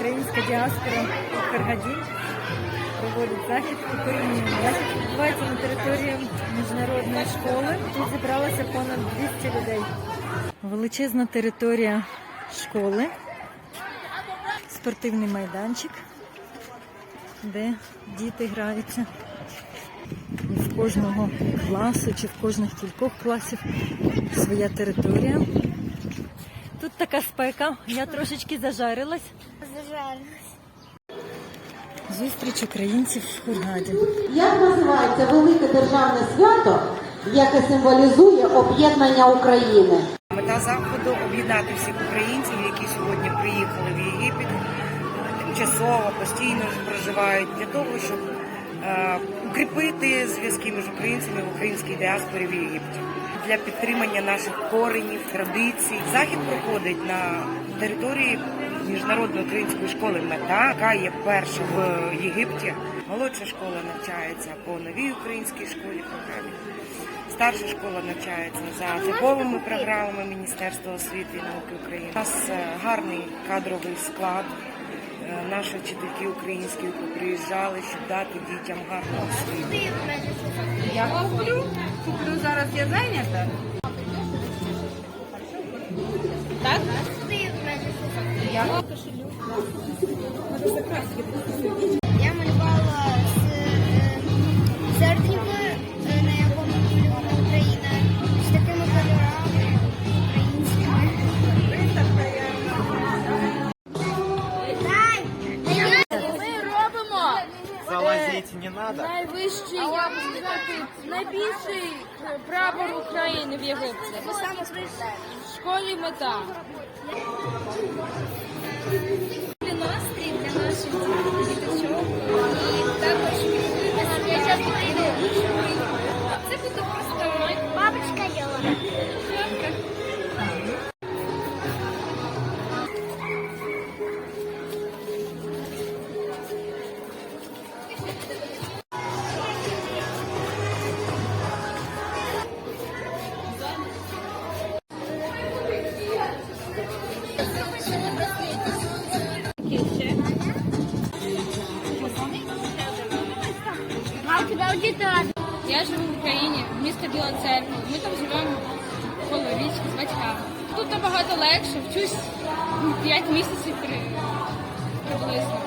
українська діаспора в Каргаді проводить захід укорінення. Захід відбувається на території міжнародної школи. Тут зібралося понад 200 людей. Величезна територія школи, спортивний майданчик, де діти граються. В кожного класу чи в кожних кількох класів своя територія. Така спека, я трошечки зажарилась. Зустріч українців в Хургаді. Як називається велике державне свято, яке символізує об'єднання України? Мета заходу об'єднати всіх українців, які сьогодні приїхали в Єгипет, тимчасово, постійно проживають для того, щоб е, укріпити зв'язки між українцями в українській діаспорі в Єгипті для підтримання наших коренів, традицій. Захід проходить на території міжнародної української школи Мета, яка є перша в Єгипті. Молодша школа навчається по новій українській школі програмі. Старша школа навчається за типовими програмами Міністерства освіти і науки України. У нас е, гарний кадровий склад. Е, Наші вчительки українські приїжджали, щоб дати дітям гарну освіту. Я куплю. Куплю зараз я зайнята. Так? Я Я малювала надо. найвищий, я б сказати, найбільший прапор України в Єгипті. В школі мета. Настрій для наших діточок Я живу в Україні, місто Біла Церква. Ми там живемо коло з батьками. Тут набагато легше, вчусь 5 місяців приблизно.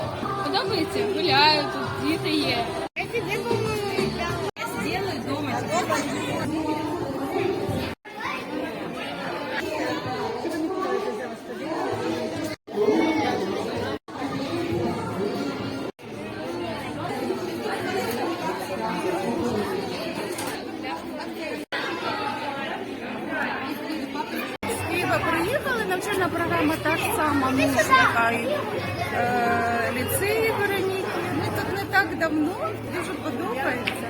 Подобається, гуляю, тут діти є. Києва приїхали, навчальна програма та ж сама, музика і е, ліцеї Вероніки. Ми тут не так давно, дуже подобається.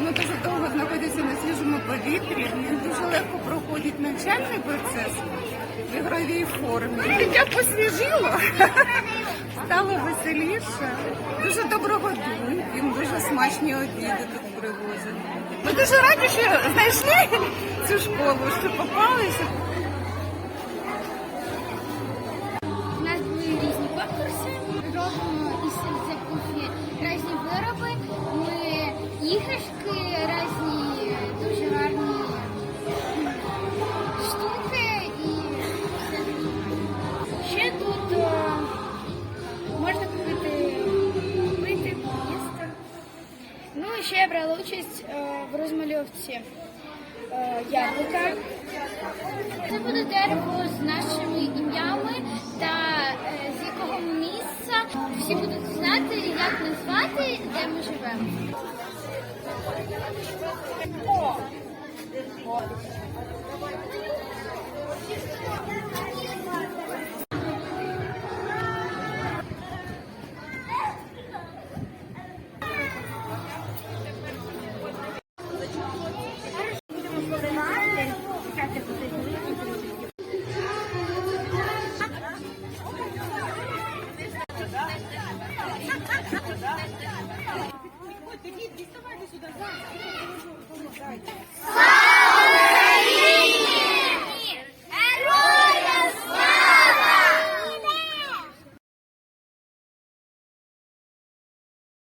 Ми дуже довго знаходимося на свіжому повітрі. Дуже легко проходить навчальний процес в ігровій формі. Життя посвіжило, стало веселіше. Дуже доброго дня. Їм дуже смачні обіди тут привозять. Ми дуже раді, що знайшли цю школу, що попалися. Іграшки, різні дуже гарні штуки і ще тут е, можна купити пити, їсти. Ну і ще я брала участь е, в розмальовці е, яблука. Це буде дерево з нашими ім'ями та з якого місця. Всі будуть знати, як назвати, де ми живемо. О! Слава